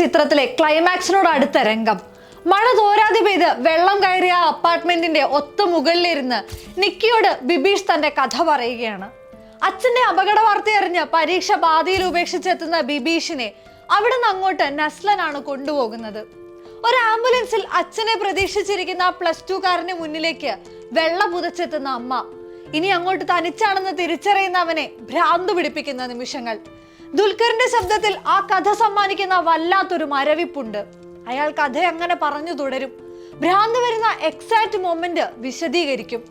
ചിത്രത്തിലെ ക്ലൈമാക്സിനോട് അടുത്ത രംഗം. മഴ തോരാതെ പെയ്ത് വെള്ളം കയറിയ ആ അപ്പാർട്ട്മെന്റിന്റെ ഒത്ത മുകളിലിരുന്ന് നിക്കിയോട് ബിബീഷ് തന്റെ കഥ പറയുകയാണ്. അച്ഛന്റെ അപകട വാർത്ത അറിഞ്ഞ് പരീക്ഷ പാതിയിൽ ഉപേക്ഷിച്ചെത്തുന്ന ബിബീഷിനെ അവിടെ നിന്ന് അങ്ങോട്ട് നസ്ലനാണ് കൊണ്ടുപോകുന്നത്. ഒരു ആംബുലൻസിൽ അച്ഛനെ പ്രതീക്ഷിച്ചിരിക്കുന്ന പ്ലസ് ടു കാരന് മുന്നിലേക്ക് വെള്ളം പുതച്ചെത്തുന്ന അമ്മ. ഇനി അങ്ങോട്ട് തനിച്ചാണെന്ന് തിരിച്ചറിയുന്ന അവനെ ഭ്രാന്ത് പിടിപ്പിക്കുന്ന നിമിഷങ്ങൾ. ദുൽഖറിന്റെ ശബ്ദത്തിൽ ആ കഥ സമ്മാനിക്കുന്ന വല്ലാത്തൊരു മരവിപ്പുണ്ട്. അയാൾ കഥ അങ്ങനെ പറഞ്ഞു തുടരും. ഭ്രാന്ത് വരുന്ന എക്സാക്ട് മൊമെന്റ് വിശദീകരിക്കും.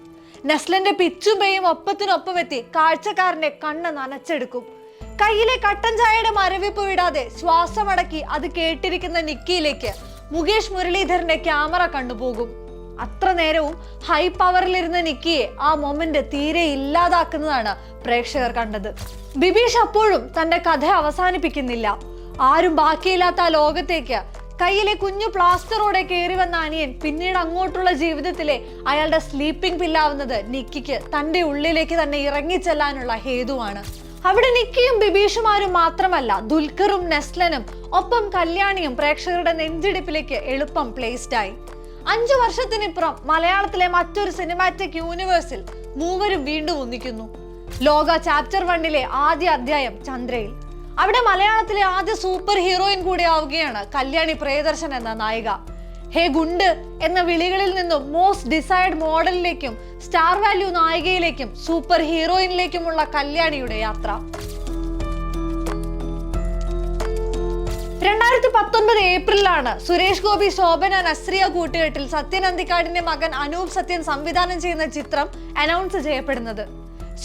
നസ്ലന്റെ പിച്ചും പേയും ഒപ്പത്തിനൊപ്പം എത്തി കാഴ്ചക്കാരന്റെ കണ്ണ് നനച്ചെടുക്കും. കയ്യിലെ കട്ടൻ ചായയുടെ മരവിപ്പ് വിടാതെ ശ്വാസമടക്കി അത് കേട്ടിരിക്കുന്ന നിക്കിയിലേക്ക് മുകേഷ് മുരളീധരന്റെ ക്യാമറ കണ്ടുപോകും അത്ര നേരവും ഹൈ പവറിലിരുന്ന നിക്കിയെ ആ മൊമെന്റ് തീരെ ഇല്ലാതാക്കുന്നതാണ് പ്രേക്ഷകർ കണ്ടത്. ബിബീഷ് അപ്പോഴും തന്റെ കഥ അവസാനിപ്പിക്കുന്നില്ല. ആരും ബാക്കിയില്ലാത്ത ആ ലോകത്തേക്ക് കയ്യിലെ കുഞ്ഞു പ്ലാസ്റ്ററോടെ കയറി വന്ന അനിയൻ പിന്നീട് അങ്ങോട്ടുള്ള ജീവിതത്തിലെ അയാളുടെ സ്ലീപ്പിംഗ് പില്ലാവുന്നത് നിക്കിക്ക് തന്റെ ഉള്ളിലേക്ക് തന്നെ ഇറങ്ങിച്ചെല്ലാനുള്ള ഹേതുവാണ്. അവിടെ നിക്കിയും ബിബീഷുമാരും മാത്രമല്ല ദുൽഖറും നെസ്ലനും ഒപ്പം കല്യാണിയും പ്രേക്ഷകരുടെ നെഞ്ചിടിപ്പിലേക്ക് എളുപ്പം പ്ലേസ്ഡ് ആയി. അഞ്ചു വർഷത്തിനിപ്പുറം മലയാളത്തിലെ മറ്റൊരു സിനിമാറ്റിക് യൂണിവേഴ്സിൽ മൂവരും വീണ്ടും ഒന്നിക്കുന്നു. ലോക ചാപ്റ്റർ വണ്ണിലെ ആദ്യ അധ്യായം ചന്ദ്രയിൽ. അവിടെ മലയാളത്തിലെ ആദ്യ സൂപ്പർ ഹീറോയിൻ കൂടി ആവുകയാണ് കല്യാണി പ്രിയദർശൻ എന്ന നായിക. ഹേ ഗുണ്ട് എന്ന വിളികളിൽ നിന്നും മോസ്റ്റ് ഡിസൈഡ് മോഡലിലേക്കും സ്റ്റാർ വാല്യൂ നായികയിലേക്കും സൂപ്പർ ഹീറോയിനിലേക്കുമുള്ള കല്യാണിയുടെ യാത്ര. പത്തൊൻപത് ഏപ്രിലാണ് സുരേഷ് ഗോപി ശോഭന നസ്രിയ കൂട്ടുകെട്ടിൽ സത്യൻ അന്തിക്കാടിന്റെ മകൻ അനൂപ് സത്യൻ സംവിധാനം ചെയ്യുന്ന ചിത്രം അനൗൺസ് ചെയ്യപ്പെടുന്നത്.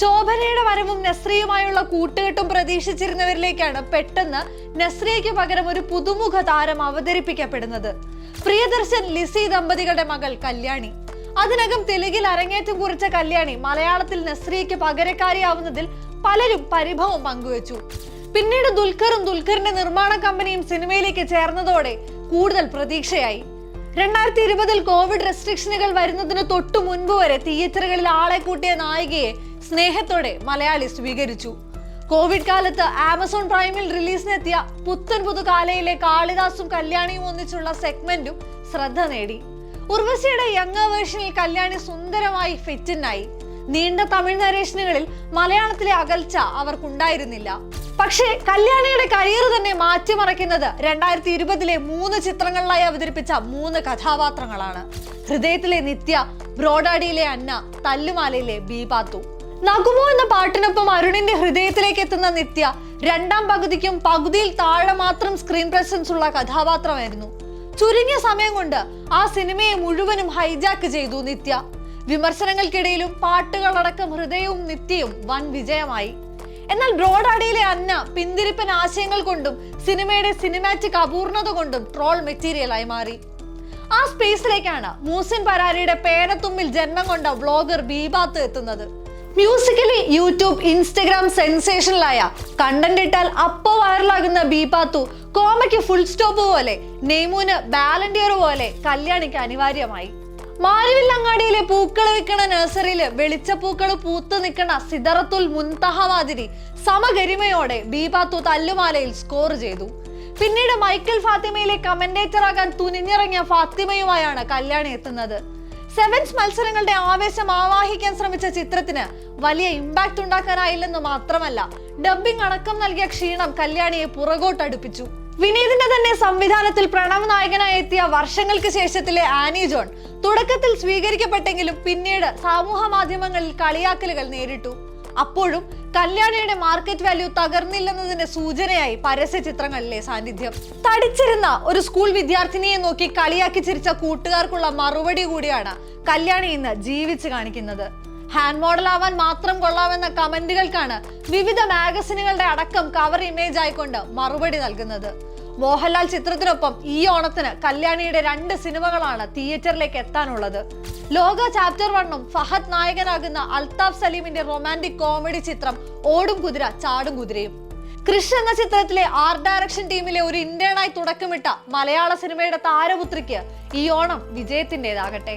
ശോഭനയുടെ വരവും നസ്രിയുമായുള്ള കൂട്ടുകെട്ടും പ്രതീക്ഷിച്ചിരുന്നവരിലേക്കാണ് പെട്ടെന്ന് നസ്രിയയ്ക്ക് പകരം ഒരു പുതുമുഖ താരം അവതരിപ്പിക്കപ്പെടുന്നത്. പ്രിയദർശൻ ലിസി ദമ്പതികളുടെ മകൾ കല്യാണി. അതിനകം തെലുങ്കിൽ അരങ്ങേറ്റം കുറിച്ച കല്യാണി മലയാളത്തിൽ നസ്രിയയ്ക്ക് പകരക്കാരിയാവുന്നതിൽ പലരും പരിഭവം പങ്കുവച്ചു. പിന്നീട് ദുൽഖറും ദുൽഖറിന്റെ നിർമ്മാണ കമ്പനിയും സിനിമയിലേക്ക് ചേർന്നതോടെ കൂടുതൽ പ്രതീക്ഷയായി. രണ്ടായിരത്തി ഇരുപതിൽ കോവിഡ് റെസ്ട്രിക്ഷനുകൾ വരുന്നതിന് തൊട്ടു മുൻപ് വരെ തിയേറ്ററുകളിൽ ആളെ കൂട്ടിയ നായികയെ സ്നേഹത്തോടെ മലയാളി സ്വീകരിച്ചു. കോവിഡ് കാലത്ത് ആമസോൺ പ്രൈമിൽ റിലീസിനെത്തിയ പുത്തൻ പുതുകാലയിലെ കാളിദാസും കല്യാണിയും ഒന്നിച്ചുള്ള സെഗ്മെന്റും ശ്രദ്ധ നേടി. ഉർവശിയുടെ യങ് വേർഷനിൽ കല്യാണി സുന്ദരമായി ഫിറ്റിനായി. നീണ്ട തമിഴ് നരേഷനുകളിൽ മലയാളത്തിലെ അകൽച്ച അവർക്കുണ്ടായിരുന്നില്ല. പക്ഷേ കല്യാണിയുടെ കരിയർ തന്നെ മാറ്റിമറിക്കുന്നത് രണ്ടായിരത്തി ഇരുപതിലെ മൂന്ന് ചിത്രങ്ങളിലായി അവതരിപ്പിച്ച മൂന്ന് കഥാപാത്രങ്ങളാണ്. ഹൃദയത്തിലെ നിത്യ ബ്രോഡാഡിയിലെ അന്ന തല്ലുമാലയിലെ ബീപാത്തു നഗുമോ എന്ന പാട്ടിനൊപ്പം അരുണിന്റെ ഹൃദയത്തിലേക്ക് എത്തുന്ന നിത്യ രണ്ടാം പകുതിക്കും പകുതിയിൽ താഴെ മാത്രം സ്ക്രീൻ പ്രസൻസ് ഉള്ള കഥാപാത്രമായിരുന്നു. ചുരുങ്ങിയ സമയം കൊണ്ട് ആ സിനിമയെ മുഴുവനും ഹൈജാക്ക് ചെയ്തു നിത്യ. വിമർശനങ്ങൾക്കിടയിലും പാട്ടുകളടക്കം ഹൃദയവും നിത്യവും വൻ വിജയമായി. എന്നാൽ ബ്രോഡാഡിയിലെ അന്ന പിന്തിരിപ്പൻ ആശയങ്ങൾ കൊണ്ടും സിനിമയുടെ സിനിമാറ്റിക് അപൂർണത കൊണ്ടും ട്രോൾ മെറ്റീരിയലായി മാറി. ആ സ്പേസിലേക്കാണ് മൂസിൻ പരാരിയുടെ പേരത്തുമ്പിൽ ജന്മം കൊണ്ട വ്ളോഗർ ബീബാത്ത് എത്തുന്നത്. മ്യൂസിക്കലി യൂട്യൂബ് ഇൻസ്റ്റഗ്രാം സെൻസേഷനിലായ കണ്ടന്റ് ഇട്ടാൽ അപ്പോ വൈറലാകുന്ന ബീപാത്തു കോമയ്ക്ക് ഫുൾ സ്റ്റോപ്പ് പോലെ നെയ്മൂന് ബാലൻഡിയർ പോലെ കല്യാണിക്ക് അനിവാര്യമായി. മാരുവില്ലങ്ങാടിയിലെ പൂക്കൾ വിൽക്കണ നഴ്സറിയിൽ വെളിച്ചപ്പൂക്കൾ പൂത്തു നിൽക്കണ സിദറത്തുൽ മുൻതഹ മാതിരി സമഗരിമയോടെ ബീപാത്തു തല്ലുമാലയിൽ സ്കോർ ചെയ്തു. പിന്നീട് മൈക്കിൾ ഫാത്തിമയിലെ കമന്റേറ്റർ ആകാൻ തുനിഞ്ഞിറങ്ങിയ ഫാത്തിമയുമായാണ് കല്യാണി എത്തുന്നത്. സെവൻസ് മത്സരങ്ങളുടെ ആവേശം ആവാഹിക്കാൻ ശ്രമിച്ച ചിത്രത്തിന് വലിയ ഇമ്പാക്ട് ഉണ്ടാക്കാനായില്ലെന്ന് മാത്രമല്ല ഡബ്ബിംഗ് അടക്കം നൽകിയ ക്ഷീണം കല്യാണിയെ പുറകോട്ടടുപ്പിച്ചു. വിനീതിന്റെ തന്നെ സംവിധാനത്തിൽ പ്രണവ് നായകനായി എത്തിയ വർഷങ്ങൾക്ക് ശേഷത്തിലെ ആനി ജോൺ തുടക്കത്തിൽ സ്വീകരിക്കപ്പെട്ടെങ്കിലും പിന്നീട് സമൂഹ മാധ്യമങ്ങളിൽ കളിയാക്കലുകൾ നേരിട്ടു. അപ്പോഴും കല്യാണിയുടെ മാർക്കറ്റ് വാല്യൂ തകർന്നില്ലെന്നതിന്റെ സൂചനയായി പരസ്യ ചിത്രങ്ങളിലെ സാന്നിധ്യം. തടിച്ചിരുന്ന ഒരു സ്കൂൾ വിദ്യാർത്ഥിനിയെ നോക്കി കളിയാക്കി ചിരിച്ച കൂട്ടുകാർക്കുള്ള മറുപടി കൂടിയാണ് കല്യാണി ഇന്ന് ജീവിച്ചു കാണിക്കുന്നത്. ഹാൻഡ് മോഡൽ ആവാൻ മാത്രം കൊള്ളാമെന്ന കമന്റുകൾക്കാണ് വിവിധ മാഗസിനുകളുടെ അടക്കം കവർ ഇമേജ് ആയിക്കൊണ്ട് മറുപടി നൽകുന്നത്. മോഹൻലാൽ ചിത്രത്തിനൊപ്പം ഈ ഓണത്തിന് കല്യാണിയുടെ രണ്ട് സിനിമകളാണ് തിയേറ്ററിലേക്ക് എത്താനുള്ളത്. ലോക ചാപ്റ്റർ വണ്ണും ഫഹദ് നായകനാകുന്ന അൽതാഫ് സലീമിന്റെ റൊമാന്റിക് കോമഡി ചിത്രം ഓടും കുതിര ചാടും കുതിരയും. കൃഷ് എന്ന ചിത്രത്തിലെ ആർട്ട് ഡയറക്ഷൻ ടീമിലെ ഒരു ഇന്ത്യനായി തുടക്കമിട്ട മലയാള സിനിമയുടെ താരപുത്രിക്ക് ഈ ഓണം വിജയത്തിന്റെതാകട്ടെ.